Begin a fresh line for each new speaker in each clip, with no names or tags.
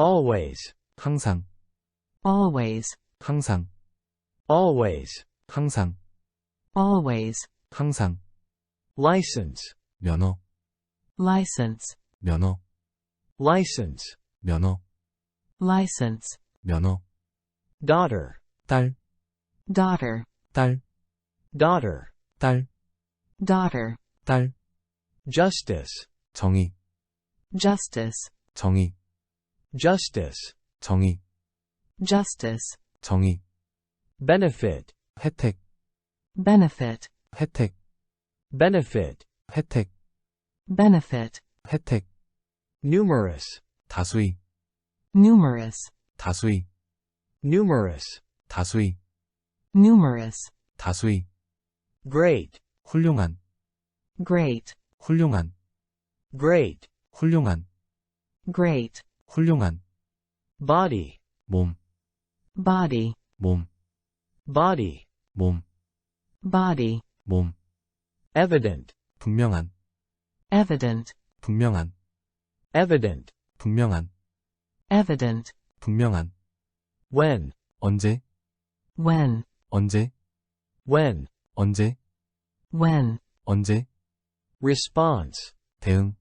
always,
항상,
always,
항상,
always,
항상,
always,
항상,
license,
면허,
license,
면허,
license,
면허,
license,
면허,
daughter,
딸,
daughter,
딸,
daughter,
딸,
daughter,
딸,
justice,
정의,
justice,
정의,
justice,
정의,
justice,
정의,
benefit,
혜택,
benefit,
혜택,
benefit,
혜택,
benefit,
혜택,
numerous,
다수의,
numerous,
다수의,
numerous,
다수의,
numerous,
다수의,
great,
훌륭한,
great,
훌륭한,
great,
훌륭한,
great,
훌륭한,
body,
몸,
body,
몸,
body,
몸,
body,
몸,
evident,
분명한,
evident,
분명한,
evident,
분명한,
evident,
분명한,
when,
언제,
when,
언제,
when,
언제,
when,
언제,
response,
대응,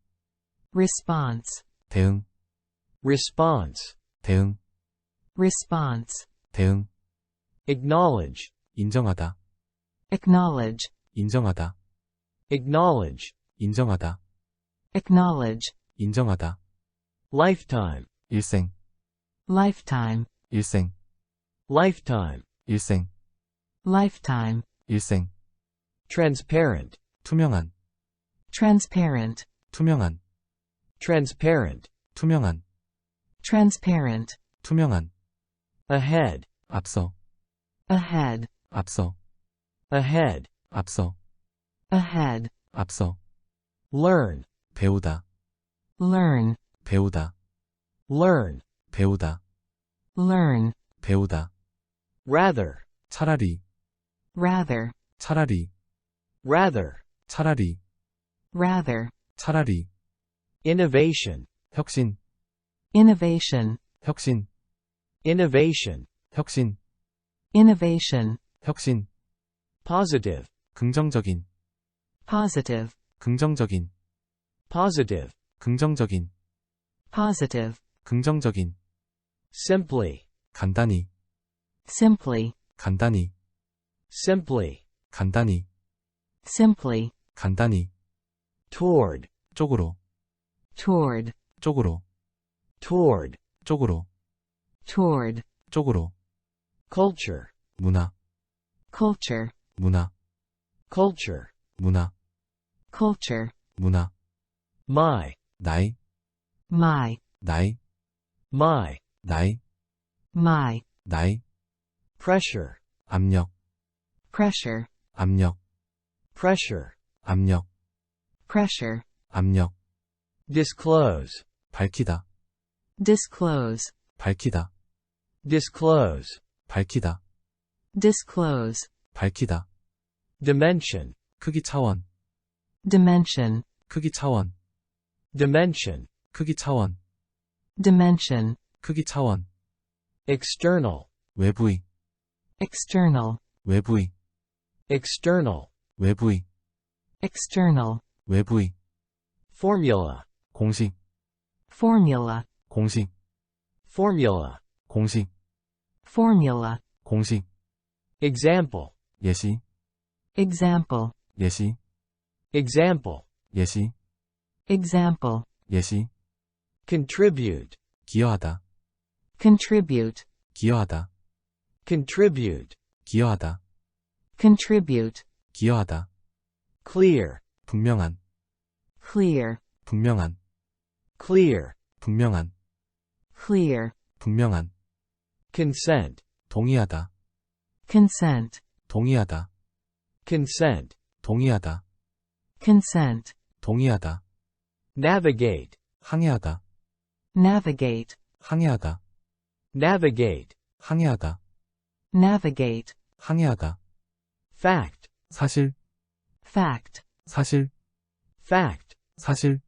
response,
대응,
response,
대응,
response,
대응,
acknowledge,
인정하다,
acknowledge,
인정하다,
acknowledge,
인정하다,
acknowledge,
인정하다,
lifetime,
일생,
lifetime,
일생,
lifetime,
일생,
lifetime,
일생,
transparent,
투명한,
transparent,
투명한,
transparent,
투명한,
transparent,
투명한,
ahead,
앞서,
ahead,
앞서,
ahead,
앞서,
ahead,
앞서,
learn,
배우다,
learn,
배우다,
learn,
배우다,
learn,
배우다,
rather,
차라리,
rather,
차라리,
rather,
차라리,
rather,
차라리,
innovation,
혁신,
innovation,
혁신,
innovation,
혁신,
innovation,
혁신,
positive,
긍정적인,
positive,
긍정적인,
positive,
긍정적인,
positive,
긍정적인,
simply,
간단히,
simply,
간단히,
simply,
간단히,
simply,
간단히,
toward,
쪽으로,
toward,
쪽으로,
toward,
쪽으로,
toward,
쪽으로,
culture,
문화,
culture,
문화,
culture,
문화,
culture,
문화,
my,
나이,
my,
나이,
my,
나이,
my,
나이,
pressure,
압력,
pressure,
압력,
pressure,
압력,
pressure,
압력,
disclose,
밝히다,
disclose,
밝히다,
disclose,
밝히다,
disclose,
밝히다,
dimension,
크기 차원,
dimension,
크기 차원,
dimension,
크기 차원,
dimension,
크기 차원,
external,
외부의,
external,
외부의,
external,
외부의,
external,
외부의,
formula,
공식,
formula,
공식,
formula,
공식,
formula,
공식,
example,
예시,
example,
예시,
example,
예시,
example,
예시,
contribute,
기여하다,
contribute,
기여하다,
contribute,
기여하다,
contribute,
기여하다,
clear,
분명한,
clear,
분명한,
clear,
분명한,
Clear,
분명한,
consent,
동의하다,
consent,
동의하다,
consent,
동의하다,
consent,
동의하다,
navigate,
항해하다,
navigate,
항해하다,
navigate,
항해하다,
navigate,
항해하다,
fact,
사실,
fact,
사실,
fact,
사실,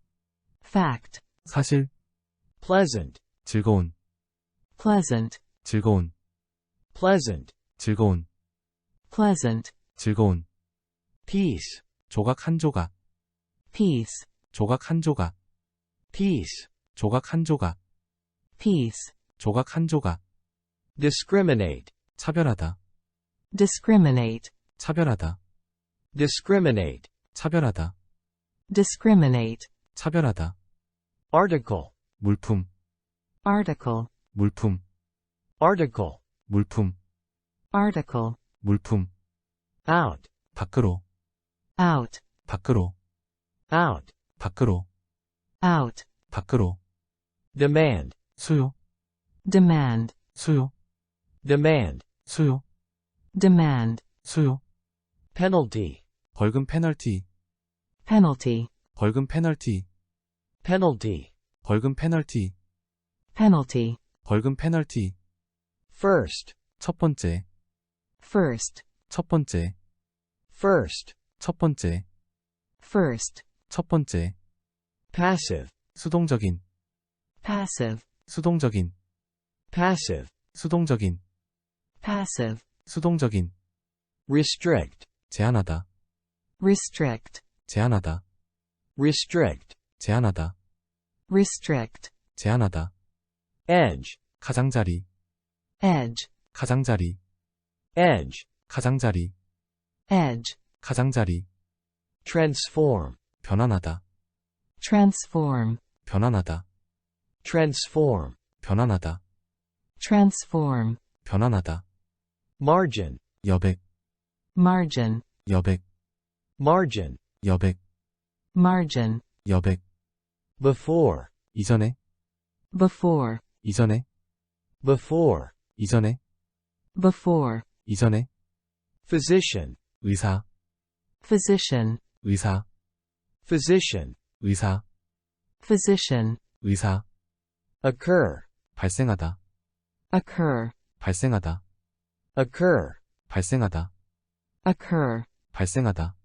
fact,
사실,
pleasant,
즐거운,
pleasant,
즐거운,
pleasant,
즐거운,
pleasant,
즐거운.
peace,
조각 한 조각,
peace,
조각 한 조각,
peace,
조각 한 조각,
peace,
조각 한 조각.
discriminate,
차별하다,
discriminate,
차별하다,
discriminate,
차별하다,
discriminate,
차별하다.
article,
물품,
article,
물품,
article,
물품,
article,
물품.
out,
밖으로,
out,
밖으로,
out,
밖으로,
out,
밖으로.
demand,
수요,
demand,
수요,
demand,
수요,
demand,
수요.
penalty,
벌금 페널티,
penalty,
벌금 페널티,
penalty,
벌금 페널티,
Penalty,
벌금 페널티.
first,
첫 번째,
first,
첫 번째,
first,
첫 번째,
first,
첫 번째.
passive,
수동적인,
passive,
수동적인,
passive,
수동적인,
passive,
수동적인.
restrict,
제한하다,
restrict,
제한하다,
restrict,
제한하다,
restrict,
제한하다.
Edge,
가장자리,
edge,
가장자리,
edge,
가장자리,
edge,
가장자리.
transform,
변환하다,
transform,
변환하다,
transform,
변환하다,
transform,
변환하다.
margin,
여백,
margin,
여백,
margin,
여백,
margin,
여백.
before,
이전에,
before,
이전에,
before,
이전에,
before,
이전에.
physician,
의사,
physician,
의사,
physician,
의사,
physician,
의사.
occur,
발생하다,
occur,
발생하다,
occur,
발생하다,
occur,
발생하다.